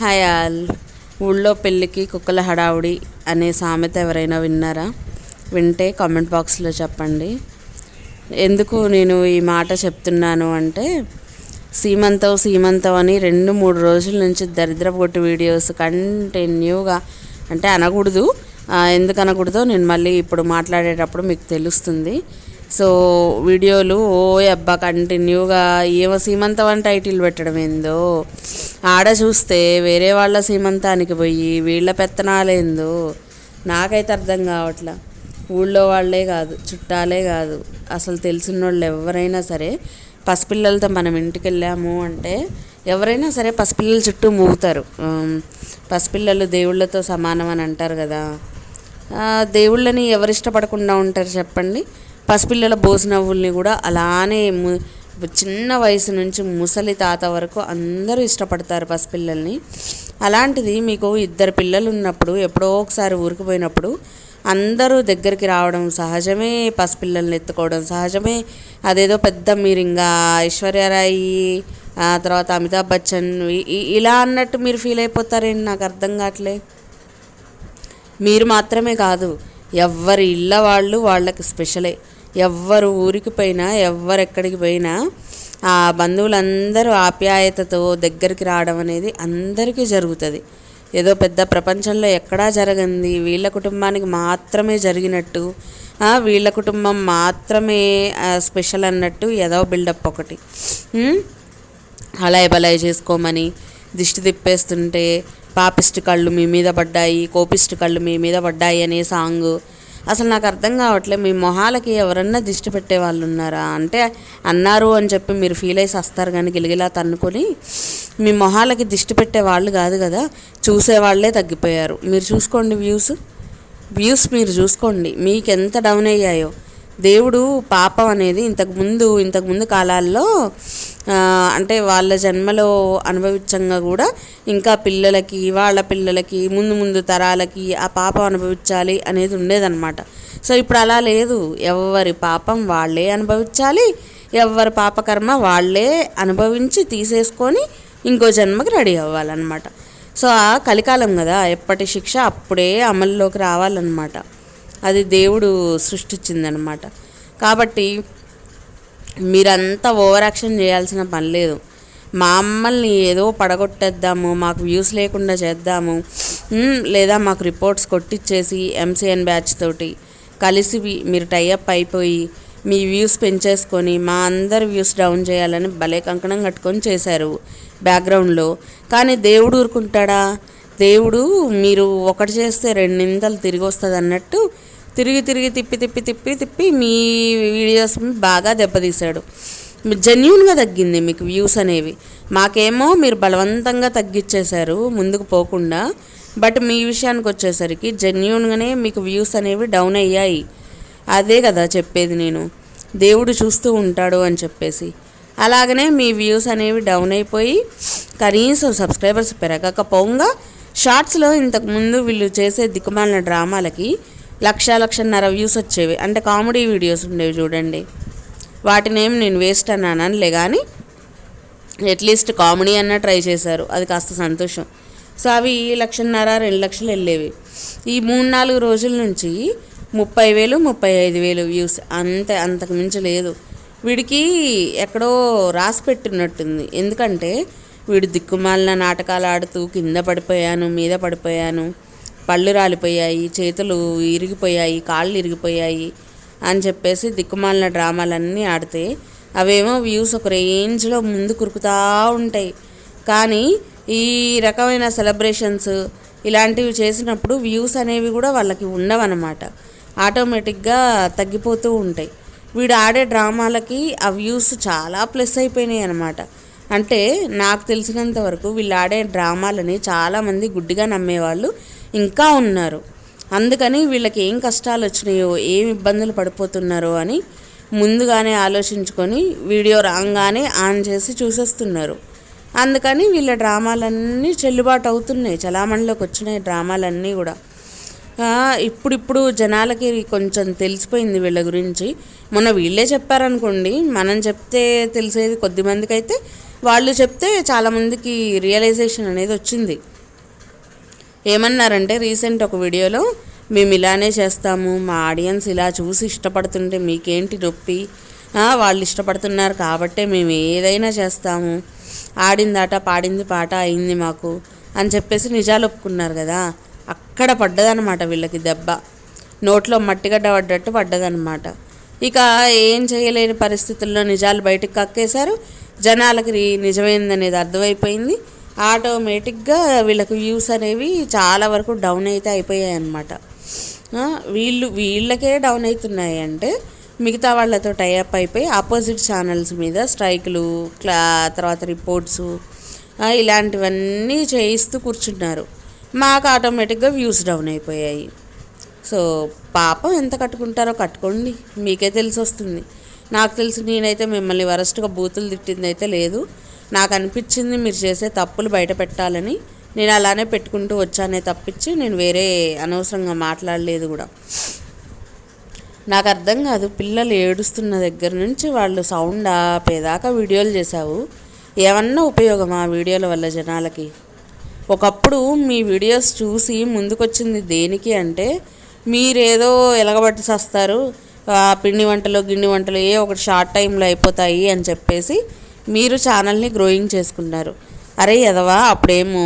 Hi all. ఊళ్ళో పెళ్ళికి కుక్కల హడావుడి అనే సామెత ఎవరైనా విన్నారా? వింటే కామెంట్ బాక్స్లో చెప్పండి. ఎందుకు నేను ఈ మాట చెప్తున్నాను అంటే సీమంతం సీమంతం అని రెండు మూడు రోజుల నుంచి దరిద్రపు కొట్టు వీడియోస్ కంటిన్యూగా అంటే అనకూడదు. ఎందుకు అనకూడదో నేను మళ్ళీ ఇప్పుడు మాట్లాడేటప్పుడు మీకు తెలుస్తుంది. సో వీడియోలు ఓ అబ్బా కంటిన్యూగా ఏమో సీమంతం అని టైటిల్ పెట్టడం ఏందో. ఆడ చూస్తే వేరే వాళ్ళ సీమంతానికి పోయి వీళ్ళ పెత్తనాలేందో. నాకైతే అర్థం కావట్లా. ఊళ్ళో వాళ్ళే కాదు చుట్టాలే కాదు. అసలు తెలిసిన వాళ్ళు ఎవరైనా సరే పసిపిల్లలతో మనం ఇంటికి వెళ్ళాము అంటే ఎవరైనా సరే పసిపిల్లల చుట్టూ మూగుతారు. పసిపిల్లలు దేవుళ్ళతో సమానం అని అంటారు కదా. దేవుళ్ళని ఎవరు ఇష్టపడకుండా ఉంటారు చెప్పండి? పసిపిల్లల భోజనవ్వుల్ని కూడా అలానే చిన్న వయసు నుంచి ముసలి తాత వరకు అందరూ ఇష్టపడతారు పసిపిల్లల్ని. అలాంటిది మీకు ఇద్దరు పిల్లలు ఉన్నప్పుడు ఎప్పుడో ఒకసారి ఊరికి పోయినప్పుడు అందరూ దగ్గరికి రావడం సహజమే పసిపిల్లల్ని ఎత్తుకోవడం సహజమే. అదేదో పెద్ద మీరు ఇంకా ఐశ్వర్యరాయి ఆ తర్వాత అమితాబ్ బచ్చన్ ఇలా అన్నట్టు మీరు ఫీల్ అయిపోతారేంటి? నాకు అర్థం కావట్లే. మీరు మాత్రమే కాదు ఎవ్వరి ఇళ్ళ వాళ్ళు వాళ్ళకి స్పెషలే. ఎవ్వరు ఊరికి పోయినా ఎవ్వరెక్కడికి పోయినా ఆ బంధువులందరూ ఆప్యాయతతో దగ్గరికి రావడం అనేది అందరికీ జరుగుతుంది. ఏదో పెద్ద ప్రపంచంలో ఎక్కడా జరగంది. వీళ్ళ కుటుంబానికి మాత్రమే జరిగినట్టు వీళ్ళ కుటుంబం మాత్రమే స్పెషల్ అన్నట్టు ఏదో బిల్డప్ ఒకటి. ఉమ్? అలాయ్ బలాయ్ చేసుకోమని దిష్టి తిప్పేస్తుంటే పాపిస్ట్ కళ్ళు మీ మీద పడ్డాయి కోపిస్ట్ కళ్ళు మీ మీద పడ్డాయి అనే సాంగ్ అసలు నాకు అర్థం కావట్లేదు మీ మొహాలకి ఎవరన్నా దిష్టి పెట్టే వాళ్ళు ఉన్నారా? అంటే అన్నారు అని చెప్పి మీరు ఫీల్ అయ్యి వస్తారు కానీ గిలిగిలా తన్నుకొని మీ మొహాలకి దిష్టి పెట్టే వాళ్ళు కాదు కదా చూసేవాళ్ళే తగ్గిపోయారు. మీరు చూసుకోండి వ్యూస్ వ్యూస్ మీరు చూసుకోండి. మీకు ఎంత డౌన్ అయ్యాయో. దేవుడు పాపం అనేది ఇంతకుముందు ఇంతకుముందు కాలాల్లో అంటే వాళ్ళ జన్మలో అనుభవించంగా కూడా ఇంకా పిల్లలకి వాళ్ళ పిల్లలకి ముందు ముందు తరాలకి ఆ పాపం అనుభవించాలి అనేది ఉండేదన్నమాట. సో ఇప్పుడు అలా లేదు. ఎవరి పాపం వాళ్ళే అనుభవించాలి ఎవరి పాపకర్మ వాళ్ళే అనుభవించి తీసేసుకొని ఇంకో జన్మకి రెడీ అవ్వాలన్నమాట. సో ఆ కలికాలం కదా ఎప్పటి శిక్ష అప్పుడే అమల్లోకి రావాలన్నమాట. అది దేవుడు సృష్టించిందనమాట కాబట్టి మీరంతా ఓవర్ యాక్షన్ చేయాల్సిన పని లేదు. మమ్మల్ని ఏదో పడగొట్టేద్దాము మాకు వ్యూస్ లేకుండా చేద్దాము లేదా మాకు రిపోర్ట్స్ కొట్టిచ్చేసి ఎంసీఎన్ బ్యాచ్ తోటి కలిసి మీరు టైఅప్ అయిపోయి మీ వ్యూస్ పెంచేసుకొని మా అందరి వ్యూస్ డౌన్ చేయాలని భలే కంకణం కట్టుకొని చేశారు బ్యాక్గ్రౌండ్లో. కానీ దేవుడు ఊరుకుంటాడా? దేవుడు మీరు ఒకటి చేస్తే రెండు నిందలు తిరిగి వస్తుంది అన్నట్టు తిరిగి తిరిగి తిప్పి తిప్పి తిప్పి తిప్పి మీ వీడియోస్ బాగా దెబ్బతీశాడు. జెన్యున్గా తగ్గింది మీకు వ్యూస్ అనేవి. మాకేమో మీరు బలవంతంగా తగ్గించేశారు ముందుకు పోకుండా బట్ మీ విషయానికి వచ్చేసరికి జెన్యున్గానే మీకు వ్యూస్ అనేవి డౌన్ అయ్యాయి. అదే కదా చెప్పేది నేను. దేవుడు చూస్తూ ఉంటాడు అని చెప్పేసి. అలాగనే మీ వ్యూస్ అనేవి డౌన్ అయిపోయి కనీసం సబ్స్క్రైబర్స్ పెరగకపోగా షార్ట్స్లో ఇంతకుముందు వీళ్ళు చేసే దిక్కుమాలిన డ్రామాలకి లక్ష లక్షన్నర వ్యూస్ వచ్చేవి. అంటే కామెడీ వీడియోస్ ఉండేవి చూడండి. వాటినేం నేను వేస్ట్ అన్నానులే కానీ అట్లీస్ట్ కామెడీ అన్న ట్రై చేశారు. అది కాస్త సంతోషం. సో అవి లక్షన్నర రెండు లక్షలు వెళ్ళేవి. ఈ మూడు నాలుగు రోజుల నుంచి ముప్పై వేలు ముప్పై ఐదు వేలు వ్యూస్. అంతే అంతకు మించి లేదు. వీడికి ఎక్కడో రాసి పెట్టినట్టుంది. ఎందుకంటే వీడు దిక్కుమాలిన నాటకాలు ఆడుతూ కింద పడిపోయాను మీద పడిపోయాను. పళ్ళు రాలిపోయాయి చేతులు ఇరిగిపోయాయి కాళ్ళు ఇరిగిపోయాయి అని చెప్పేసి దిక్కుమాలిన డ్రామాలన్నీ ఆడితే అవేమో వ్యూస్ ఒక రేంజ్లో ముందు కురుకుతూ ఉంటాయి. కానీ ఈ రకమైన సెలబ్రేషన్స్ ఇలాంటివి చేసినప్పుడు వ్యూస్ అనేవి కూడా వాళ్ళకి ఉండవన్నమాట. ఆటోమేటిక్గా తగ్గిపోతూ ఉంటాయి. వీడు ఆడే డ్రామాలకి ఆ వ్యూస్ చాలా ప్లస్ అయిపోయినాయి అనమాట అంటే నాకు తెలిసినంత వరకు వీళ్ళు ఆడే డ్రామాలని చాలామంది గుడ్డిగా నమ్మేవాళ్ళు ఇంకా ఉన్నారు. అందుకని వీళ్ళకి ఏం కష్టాలు వచ్చినాయో ఏం ఇబ్బందులు పడిపోతున్నారో అని ముందుగానే ఆలోచించుకొని వీడియో రాగానే ఆన్ చేసి చూసేస్తున్నారు. అందుకని వీళ్ళ డ్రామాలన్నీ చెల్లుబాటు అవుతున్నాయి చలామణిలోకి వచ్చినాయి డ్రామాలన్నీ కూడా. ఇప్పుడిప్పుడు జనాలకి కొంచెం తెలిసిపోయింది వీళ్ళ గురించి. మొన్న వీళ్ళే చెప్పారనుకోండి మనం చెప్తే తెలిసేది కొద్ది మందికైతే అయితే వాళ్ళు చెప్తే చాలామందికి రియలైజేషన్ అనేది వచ్చింది. ఏమన్నారంటే రీసెంట్ ఒక వీడియోలో మేము ఇలానే చేస్తాము మా ఆడియన్స్ ఇలా చూసి ఇష్టపడుతుంటే మీకేంటి నొప్పి? వాళ్ళు ఇష్టపడుతున్నారు కాబట్టే మేము ఏదైనా చేస్తాము. ఆడిందాట పాడింది పాట అయింది మాకు అని చెప్పేసి నిజాలు ఒప్పుకున్నారు కదా. అక్కడ పడ్డదనమాట వీళ్ళకి దెబ్బ. నోట్లో మట్టిగడ్డ పడ్డట్టు పడ్డదనమాట ఇక ఏం చేయలేని పరిస్థితుల్లో నిజాలు బయటకు కక్కేశారు. జనాలకి నిజమైందనేది అర్థమైపోయింది. ఆటోమేటిక్గా వీళ్ళకి వ్యూస్ అనేవి చాలా వరకు డౌన్ అయితే అయిపోయాయి అన్నమాట వీళ్ళు వీళ్ళకే డౌన్ అవుతున్నాయి అంటే మిగతా వాళ్ళతో టైఅప్ అయిపోయి ఆపోజిట్ ఛానల్స్ మీద స్ట్రైకులు క్లా తర్వాత రిపోర్ట్స్ ఇలాంటివన్నీ చేయిస్తూ కూర్చున్నారు. మాకు ఆటోమేటిక్గా వ్యూస్ డౌన్ అయిపోయాయి. సో పాపం ఎంత కట్టుకుంటారో కట్టుకోండి. మీకే తెలిసి వస్తుంది నాకు తెలిసి నేనైతే మిమ్మల్ని వరస్ట్గా బూతులు తిట్టింది అయితే లేదు. నాకు అనిపించింది మీరు చేసే తప్పులు బయట పెట్టాలని. నేను అలానే పెట్టుకుంటూ వచ్చానే తప్పించి నేను వేరే అనవసరంగా మాట్లాడలేదు కూడా. నాకు అర్థం కాదు పిల్లలు ఏడుస్తున్న దగ్గర నుంచి వాళ్ళు సౌండ్ ఆపేదాకా వీడియోలు చేశావు. ఏమన్నా ఉపయోగం ఆ వీడియోల వల్ల జనాలకి? ఒకప్పుడు మీ వీడియోస్ చూసి ముందుకొచ్చింది దేనికి అంటే మీరేదో ఎలగబట్టి చేస్తారు పిండి వంటలు గిన్నె వంటలు ఏ ఒకటి షార్ట్ టైంలో అయిపోతాయి అని చెప్పేసి మీరు ఛానల్ని గ్రోయింగ్ చేసుకున్నారు. అరే ఎదవా అప్పుడేమో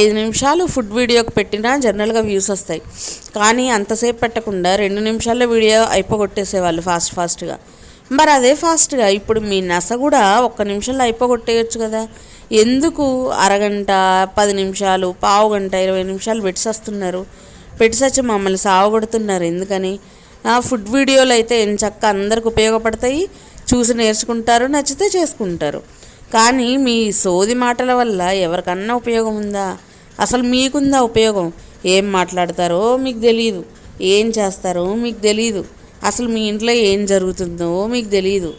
ఐదు నిమిషాలు ఫుడ్ వీడియోకి పెట్టినా జనరల్గా వ్యూస్ వస్తాయి. కానీ అంతసేపు పెట్టకుండా రెండు నిమిషాల్లో వీడియో అయిపోగొట్టేసేవాళ్ళు ఫాస్ట్ ఫాస్ట్గా. మరి అదే ఫాస్ట్గా ఇప్పుడు మీ నస కూడా ఒక్క నిమిషంలో అయిపోగొట్టేయచ్చు కదా. ఎందుకు అరగంట పది నిమిషాలు పావు గంట ఇరవై నిమిషాలు పెట్టేస్తున్నారు పెట్టేసచ్చి మమ్మల్ని సావగొడుతున్నారు ఎందుకని? ఫుడ్ వీడియోలు అయితే ఎంచక్క అందరికి ఉపయోగపడతాయి. చూసి నేర్చుకుంటారు నచ్చితే చేసుకుంటారు. కానీ మీ సోది మాటల వల్ల ఎవరికన్నా ఉపయోగం ఉందా? అసలు మీకుందా ఉపయోగం? ఏం మాట్లాడతారో మీకు తెలియదు ఏం చేస్తారో మీకు తెలియదు అసలు మీ ఇంట్లో ఏం జరుగుతుందో మీకు తెలియదు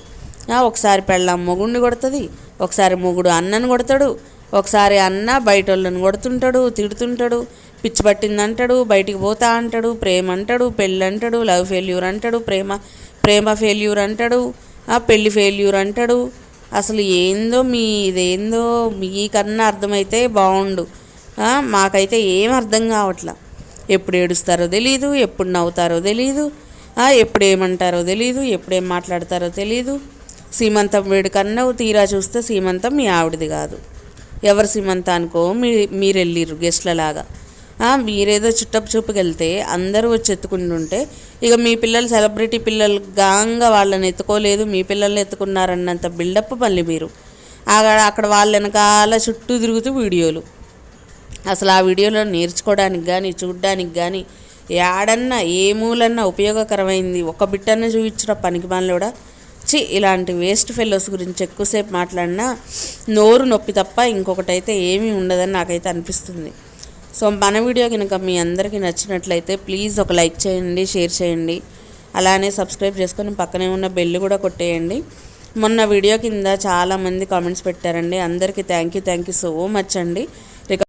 ఒకసారి పెళ్ళం మొగుడిని కొడుతుంది ఒకసారి మొగుడు అన్నని కొడతాడు ఒకసారి అన్న బయట వాళ్ళని కొడుతుంటాడు తిడుతుంటాడు. పిచ్చి పట్టింది అంటాడు బయటికి పోతా అంటాడు ప్రేమ అంటాడు పెళ్ళి అంటాడు లవ్ ఫెయిల్యూర్ అంటాడు ప్రేమ ప్రేమ ఫెయిల్యూర్ అంటాడు ఆ ఫెయిల్యూర్ అంటాడు. అసలు ఏందో మీ ఇదేందో మీకన్నా అర్థమైతే బాగుండు. మాకైతే ఏం అర్థం కావట్లా. ఎప్పుడు ఏడుస్తారో తెలీదు ఎప్పుడు నవ్వుతారో తెలీదు ఎప్పుడు ఏమంటారో తెలీదు ఎప్పుడేం మాట్లాడతారో తెలీదు. సీమంతం వేడుకన్నావు తీరా చూస్తే సీమంతం మీ ఆవిడది కాదు. ఎవరు సీమంతానికో మీ మీరు వెళ్ళిర్రు గెస్ట్లలాగా. మీరేదో చుట్టపు చూపుకి వెళ్తే అందరూ వచ్చి ఎత్తుకుంటుంటే ఇక మీ పిల్లలు సెలబ్రిటీ పిల్లలు గాంగా వాళ్ళని ఎత్తుకోలేదు మీ పిల్లల్ని ఎత్తుకున్నారన్నంత బిల్డప్ మళ్ళీ మీరు. అక్కడ అక్కడ వాళ్ళ వెనకాల చుట్టూ తిరుగుతూ వీడియోలు. అసలు ఆ వీడియోలో నేర్చుకోవడానికి కానీ చూడడానికి కానీ ఏడన్నా ఏ మూలన్నా ఉపయోగకరమైంది ఒక బిట్టన్నా చూపించిన పనికి కూడా చి ఇలాంటి వేస్ట్ ఫెలోస్ గురించి ఎక్కువసేపు మాట్లాడినా నోరు నొప్పి తప్ప ఇంకొకటైతే ఏమీ ఉండదని నాకైతే అనిపిస్తుంది. సో మన వీడియో కనుక మీ అందరికీ నచ్చినట్లయితే ప్లీజ్ ఒక లైక్ చేయండి షేర్ చేయండి. అలానే సబ్స్క్రైబ్ చేసుకొని పక్కనే ఉన్న బెల్ కూడా కొట్టేయండి. మొన్న వీడియో కింద చాలామంది కామెంట్స్ పెట్టారండి. అందరికీ thank you thank you so much అండి.